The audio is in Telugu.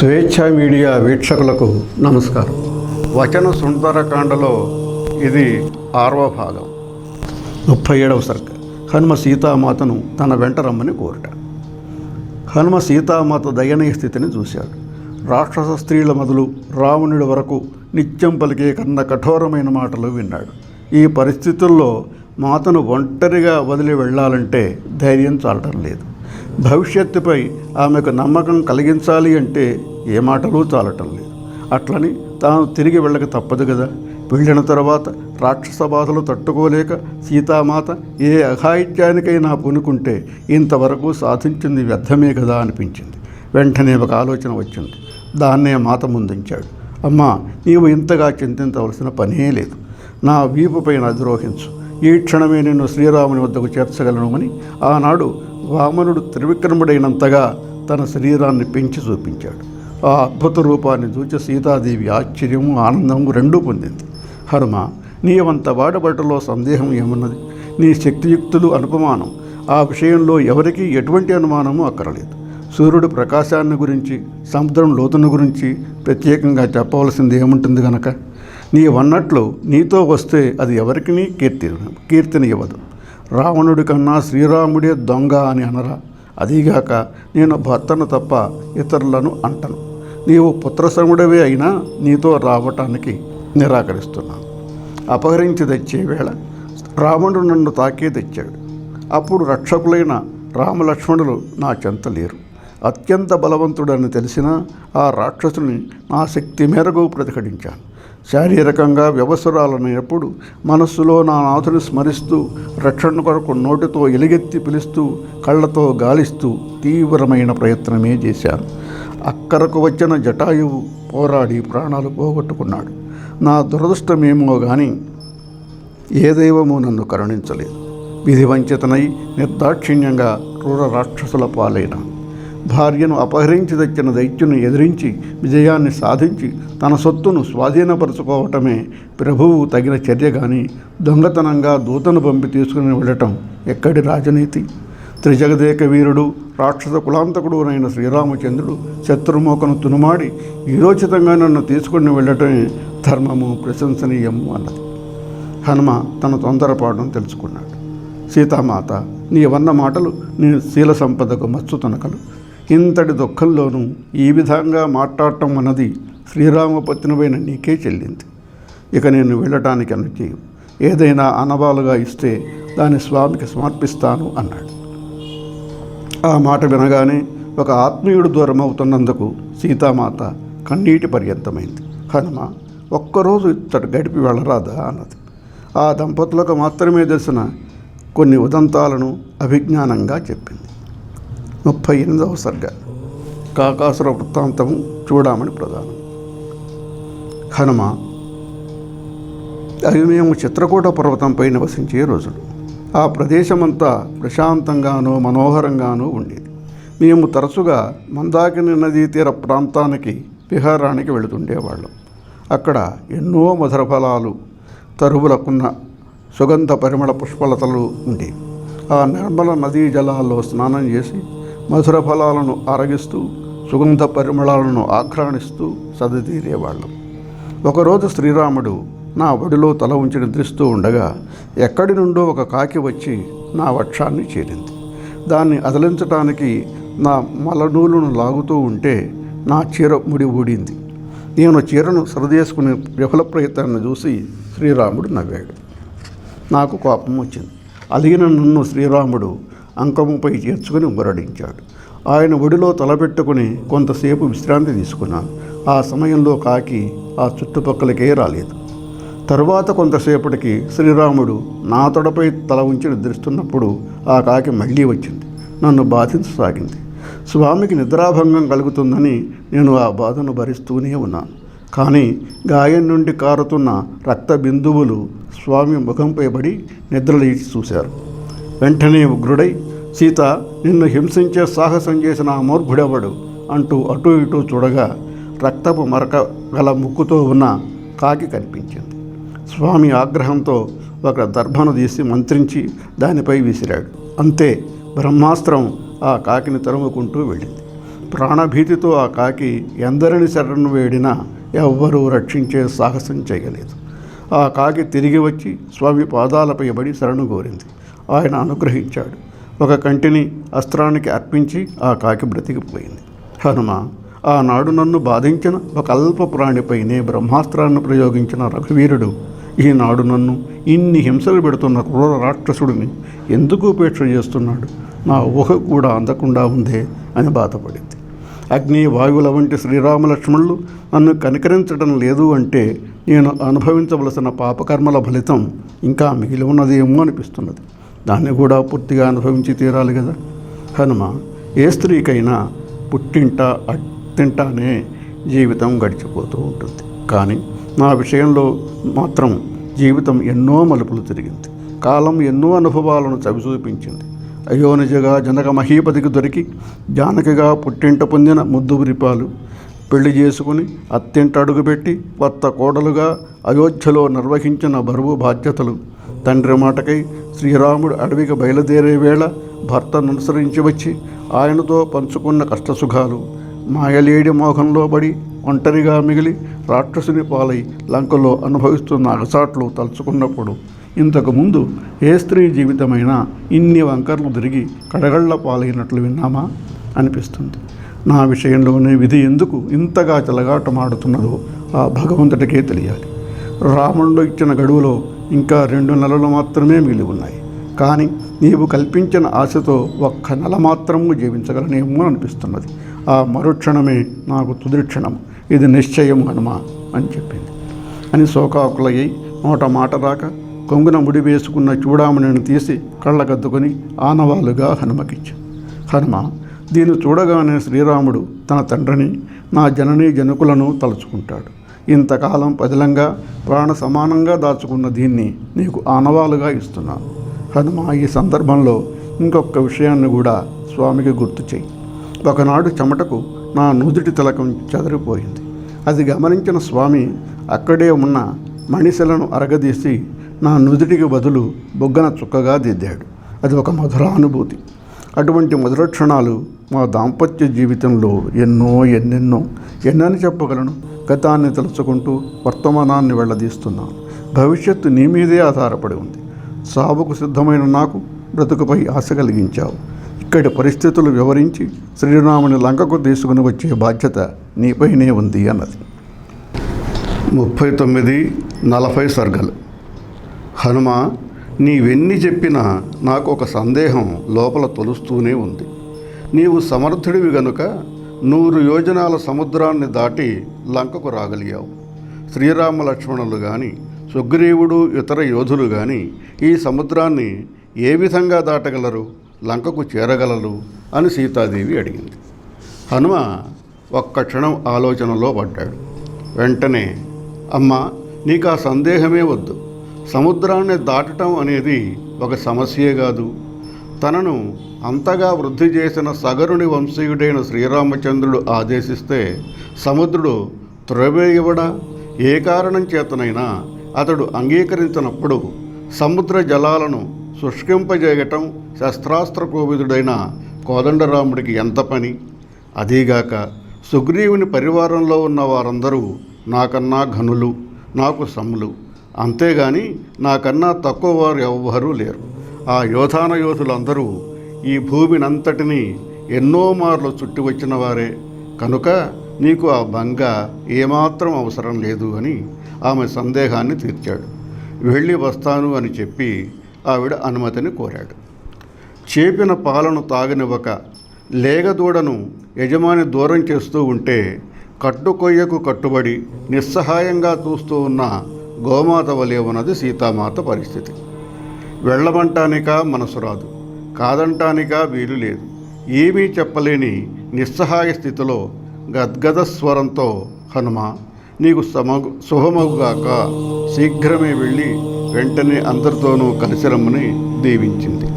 స్వేచ్ఛ మీడియా వీక్షకులకు నమస్కారం. వచన సుందరకాండలో ఇది ఆరవ భాగం. ముప్పై ఏడవ సర్గ. హనుమ సీతామాతను తన వెంట రమ్మని కోరుట. హనుమ సీతామాత దయనీయ స్థితిని చూశాడు. రాక్షస స్త్రీల మొదలు రావణుడి వరకు నిత్యం పలికే కన్న కఠోరమైన మాటలు విన్నాడు. ఈ పరిస్థితుల్లో మాతను ఒంటరిగా వదిలి వెళ్ళాలంటే ధైర్యం చాలటం లేదు. భవిష్యత్తుపై ఆమెకు నమ్మకం కలిగించాలి అంటే ఏ మాటలు చాలటం లేదు. అట్లని తాను తిరిగి వెళ్ళక తప్పదు కదా వెళ్ళిన తర్వాత రాక్షస బాధలు తట్టుకోలేక సీతామాత ఏ అఘాయిత్యానికైనా పూనుకుంటే ఇంతవరకు సాధించింది వ్యర్థమే కదా అనిపించింది. వెంటనే ఒక ఆలోచన వచ్చింది. దాన్నే మాత ముందుంచాడు. అమ్మా నీవు ఇంతగా చింతించవలసిన పనే లేదు. నా వీపుపైన అధిరోహించు. ఈ క్షణమే నేను శ్రీరాముని వద్దకు చేర్చగలను అని ఆనాడు వామనుడు త్రివిక్రముడైనంతగా తన శరీరాన్ని పెంచి చూపించాడు. ఆ అద్భుత రూపాన్ని చూచి సీతాదేవి ఆశ్చర్యము ఆనందము రెండూ పొందింది. హనుమ నీవంత వాడబట్టలో సందేహం ఏమున్నది? నీ శక్తియుక్తులు అనుపమానం. ఆ విషయంలో ఎవరికీ ఎటువంటి అనుమానము అక్కరలేదు. సూర్యుడు ప్రకాశాన్ని గురించి సముద్రం లోతును గురించి ప్రత్యేకంగా చెప్పవలసింది ఏముంటుంది గనక? నీవన్నట్లు నీతో వస్తే అది ఎవరికి కీర్తి కీర్తిని ఇవ్వదు రావణుడి కన్నా శ్రీరాముడే దొంగ అని అనరా. అదీగాక నేను భర్తను తప్ప ఇతరులను అంటను. నీవు పుత్రసముడవే అయినా నీతో రావటానికి నిరాకరిస్తున్నాను. అపహరించి తెచ్చే వేళ రావణుడు నన్ను తాకే తెచ్చాడు. అప్పుడు రక్షకులైన రామలక్ష్మణులు నా చెంత లేరు. అత్యంత బలవంతుడని తెలిసినా ఆ రాక్షసుని నా శక్తి మేరకు ప్రతిఘటించాను. శారీరకంగా వ్యవసరాలైనప్పుడు మనస్సులో నా నాథుని స్మరిస్తూ రక్షణ కొరకు నోటితో ఎలుగెత్తి పిలుస్తూ కళ్ళతో గాలిస్తూ తీవ్రమైన ప్రయత్నమే చేశాను. అక్కరకు వచ్చిన జటాయువు పోరాడి ప్రాణాలు పోగొట్టుకున్నాడు. నా దురదృష్టమేమో కానీ ఏ దైవము నన్ను కరుణించలేదు. విధివంచితనై నిర్దాక్షిణ్యంగా క్రూర రాక్షసుల పాలైన భార్యను అపహరించి తెచ్చిన దైత్యుని ఎదిరించి విజయాన్ని సాధించి తన సొత్తును స్వాధీనపరచుకోవటమే ప్రభువు తగిన చర్య కానీ దొంగతనంగా దూతను పంపి తీసుకుని వెళ్ళటం ఎక్కడి రాజనీతి? త్రిజగదేక వీరుడు రాక్షస కులాంతకుడు అయిన శ్రీరామచంద్రుడు శత్రుమోకను తునుమాడి వీరోచితంగా నన్ను తీసుకుని వెళ్ళటమే ధర్మము ప్రశంసనీయము అన్నది. హనుమ తన తొందరపాటును తెలుసుకున్నాడు. సీతామాత నీ వన్న మాటలు నీ శీల సంపదకు మచ్చు తనకలు ఇంతటి దుఃఖంలోనూ ఈ విధంగా మాట్లాడటం అన్నది శ్రీరామపత్నిపైన నీకే చెల్లింది. ఇక నేను వెళ్ళటానికి అనుచేయం. ఏదైనా అనవాలుగా ఇస్తే దాని స్వామికి సమర్పిస్తాను అన్నాడు. ఆ మాట వినగానే ఒక ఆత్మీయుడు దూరం అవుతున్నందుకు సీతామాత కన్నీటి పర్యంతమైంది. హనుమ ఒక్కరోజు ఇచ్చట గడిపి వెళ్ళరాదా? అన్నది. ఆ దంపతులకు మాత్రమే తెలిసిన కొన్ని ఉదంతాలను అభిజ్ఞానంగా చెప్పింది. ముప్పై ఎనిమిదవ సర్గ. కాకాసుర వృత్తాంతము చూడమని ప్రధానం. హనుమ అవి మేము చిత్రకూట పర్వతంపై నివసించే రోజులు. ఆ ప్రదేశమంతా ప్రశాంతంగానూ మనోహరంగానూ ఉండేది. మేము తరచుగా మందాకిని నదీ తీర ప్రాంతానికి విహారానికి వెళుతుండేవాళ్ళం. అక్కడ ఎన్నో మధుర ఫలాలు తరువులకున్న సుగంధ పరిమళ పుష్పలతలు ఉండేవి. ఆ నిర్మల నదీ జలాల్లో స్నానం చేసి మధుర ఫలాలను ఆరగిస్తూ సుగంధ పరిమళాలను ఆఘ్రాణిస్తూ సదతీరేవాళ్ళం ఒకరోజు శ్రీరాముడు నా ఒడిలో తల ఉంచి నిద్రిస్తూ ఉండగా ఎక్కడి నుండో ఒక కాకి వచ్చి నా వక్షాన్ని చేరింది. దాన్ని అదిలించటానికి నా మలనూలును లాగుతూ ఉంటే నా చీర ముడి ఊడింది. నేను చీరను సరిదేసుకునే విఫల ప్రయత్నాన్ని చూసి శ్రీరాముడు నవ్వాడు. నాకు కోపం వచ్చింది. అలిగిన నన్ను శ్రీరాముడు అంకముపై చేర్చుకుని మురడించాడు. ఆయన ఒడిలో తలపెట్టుకుని కొంతసేపు విశ్రాంతి తీసుకున్నాను ఆ సమయంలో కాకి ఆ చుట్టుపక్కలకే రాలేదు. తరువాత కొంతసేపటికి శ్రీరాముడు నా తొడపై తల ఉంచి నిద్రిస్తున్నప్పుడు ఆ కాకి మళ్ళీ వచ్చింది. నన్ను బాధించసాగింది. స్వామికి నిద్రాభంగం కలుగుతుందని నేను ఆ బాధను భరిస్తూనే ఉన్నాను. కానీ గాయం నుండి కారుతున్న రక్త బిందువులు స్వామి ముఖంపై పడి నిద్రలేచి చూశారు. వెంటనే ఉగ్రుడై సీత నిన్ను హింసించే సాహసం చేసిన ఆ మూర్ఖుడెవడు? అంటూ అటూ ఇటూ చూడగా రక్తపు మరక గల ముక్కుతో ఉన్న కాకి కనిపించింది. స్వామి ఆగ్రహంతో ఒక దర్భను తీసి మంత్రించి దానిపై విసిరాడు. అంతే బ్రహ్మాస్త్రం ఆ కాకిని తరుముకుంటూ వెళ్ళింది. ప్రాణభీతితో ఆ కాకి ఎందరిని శరణు వేడినా ఎవ్వరూ రక్షించే సాహసం చేయలేదు. ఆ కాకి తిరిగి వచ్చి స్వామి పాదాలపై పడి శరణు కోరింది. ఆయన అనుగ్రహించాడు. ఒక కంటిని అస్త్రానికి అర్పించి ఆ కాకి బ్రతికిపోయింది. హనుమ ఆనాడు నన్ను బాధించిన ఒక అల్ప ప్రాణిపైనే బ్రహ్మాస్త్రాన్ని ప్రయోగించిన రఘువీరుడు ఈనాడు నన్ను ఇన్ని హింసలు పెడుతున్న క్రూర రాక్షసుడిని ఎందుకు ఉపేక్ష చేస్తున్నాడు? నా ఊహ కూడా అందకుండా ఉందే అని బాధపడింది. అగ్ని వాయువుల వంటి శ్రీరామలక్ష్మణులు నన్ను కనికరించడం లేదు అంటే నేను అనుభవించవలసిన పాపకర్మల ఫలితం ఇంకా మిగిలి ఉన్నదేమో అనిపిస్తున్నది. దాన్ని కూడా పూర్తిగా అనుభవించి తీరాలి కదా. హనుమ ఏ స్త్రీకైనా పుట్టింట అత్తింటానే జీవితం గడిచిపోతూ ఉంటుంది. కానీ నా విషయంలో మాత్రం జీవితం ఎన్నో మలుపులు తిరిగింది. కాలం ఎన్నో అనుభవాలను చవిచూపించింది. అయోనిజగా జనక మహీపతికి దొరికి జానకిగా పుట్టింట పొందిన ముద్దుబురిపాలు పెళ్ళి చేసుకుని అత్తింట అడుగుపెట్టి కొత్త కోడలుగా అయోధ్యలో నిర్వహించిన బరువు బాధ్యతలు తండ్రి మాటకై శ్రీరాముడు అడవికి బయలుదేరే వేళ భర్తను అనుసరించి వచ్చి ఆయనతో పంచుకున్న కష్టసుఖాలు. మాయలేడి మోహంలో పడి ఒంటరిగా మిగిలి రాక్షసుని పాలై లంకలో అనుభవిస్తున్న అగసాట్లు తలుచుకున్నప్పుడు ఇంతకుముందు ఏ స్త్రీ జీవితమైనా ఇన్ని వంకర్లు తిరిగి కడగళ్ళ పాలైనట్లు విన్నామా? అనిపిస్తుంది. నా విషయంలోనే విధి ఎందుకు ఇంతగా చెలగాటమాడుతున్నదో ఆ భగవంతుడికే తెలియాలి. రాముడు ఇచ్చిన గడువులో ఇంకా రెండు నెలలు మాత్రమే మిగిలి ఉన్నాయి. కానీ నీవు కల్పించిన ఆశతో ఒక్క నెల మాత్రము జీవించగలనేమో అనిపిస్తున్నది. ఆ మరుక్షణమే నాకు తుది క్షణం. ఇది నిశ్చయం హనుమా అని చెప్పింది. అని శోకాకులయ్యి నోట మాట రాక కొంగున ముడి వేసుకున్న చూడామణిని తీసి కళ్ళకద్దుకొని ఆనవాలుగా హనుమకిచ్చి హనుమ దీన్ని చూడగానే శ్రీరాముడు తన తండ్రిని నా జననీ జనుకులను తలుచుకుంటాడు. ఇంతకాలం పదిలంగా ప్రాణ సమానంగా దాచుకున్న దీన్ని నీకు ఆనవాలుగా ఇస్తున్నాను హనుమ ఈ సందర్భంలో ఇంకొక విషయాన్ని కూడా స్వామికి గుర్తు చేయి. ఒకనాడు చెమటకు నా నుదుటి తిలకం చెదరిపోయింది. అది గమనించిన స్వామి అక్కడే ఉన్న మణిశలను అరగదీసి నా నుదుటికి బదులు బొగ్గన చుక్కగా దిద్దాడు. అది ఒక మధురానుభూతి. అటువంటి మధుర క్షణాలు మా దాంపత్య జీవితంలో ఎన్నో ఎన్నెన్నో ఎన్నని చెప్పగలను. గతాన్ని తలుచుకుంటూ వర్తమానాన్ని వెళ్ళదీస్తున్నాను భవిష్యత్తు నీ మీదే ఆధారపడి ఉంది. సాగుకు సిద్ధమైన నాకు బ్రతుకుపై ఆశ కలిగించావు. ఇక్కడి పరిస్థితులు వివరించి శ్రీరాముని లంకకు తీసుకుని వచ్చే బాధ్యత నీపైనే ఉంది అన్నది. ముప్పై తొమ్మిది నలభై సర్గలు హనుమ నీవెన్ని చెప్పినా నాకు ఒక సందేహం లోపల తొలుస్తూనే ఉంది. నీవు సమర్థుడివి గనుక నూరు యోజనాల సముద్రాన్ని దాటి లంకకు రాగలిగావు. శ్రీరామ లక్ష్మణులు కానీ సుగ్రీవుడు ఇతర యోధులు కానీ ఈ సముద్రాన్ని ఏ విధంగా దాటగలరు? లంకకు చేరగలరు? అని సీతాదేవి అడిగింది. హనుమ ఒక్క క్షణం ఆలోచనలో పడ్డాడు. వెంటనే అమ్మ నీకు ఆ సందేహమే వద్దు. సముద్రాన్ని దాటటం అనేది ఒక సమస్యే కాదు. తనను అంతగా వృద్ధి చేసిన సగరుని వంశీయుడైన శ్రీరామచంద్రుడు ఆదేశిస్తే సముద్రుడు త్రవేయవడా ఏ కారణం చేతనైనా అతడు అంగీకరించినప్పుడు సముద్ర జలాలను శుష్కింపజేయటం శస్త్రాస్త్ర కోవిదుడైన కోదండరాముడికి ఎంత పని? అదీగాక సుగ్రీవుని పరివారంలో ఉన్న వారందరూ నాకన్నా ఘనులు నాకు సములు. అంతేగాని నాకన్నా తక్కువ వారు ఎవ్వరూ లేరు. ఆ యోధాన యోధులందరూ ఈ భూమినంతటిని ఎన్నో మార్లు చుట్టి వచ్చిన వారే. కనుక నీకు ఆ భంగ ఏమాత్రం అవసరం లేదు అని ఆమె సందేహాన్ని తీర్చాడు. వెళ్ళి వస్తాను అని చెప్పి ఆవిడ అనుమతిని కోరాడు. చేపిన పాలను తాగనివ్వక లేగదూడను యజమాని దూరం చేస్తూ ఉంటే కట్టుకొయ్యకు కట్టుబడి నిస్సహాయంగా చూస్తూ ఉన్న గోమాత వలె ఉన్నది సీతామాత పరిస్థితి. వెళ్ళమంటానికా మనసు రాదు. కాదంటానికా వీలు లేదు. ఏమీ చెప్పలేని నిస్సహాయ స్థితిలో గద్గద స్వరంతో హనుమ నీకు సమగు శుభమగుగాక శీఘ్రమే వెళ్ళి వెంటనే అందరితోనూ కలిసి రమ్మని దీవించింది.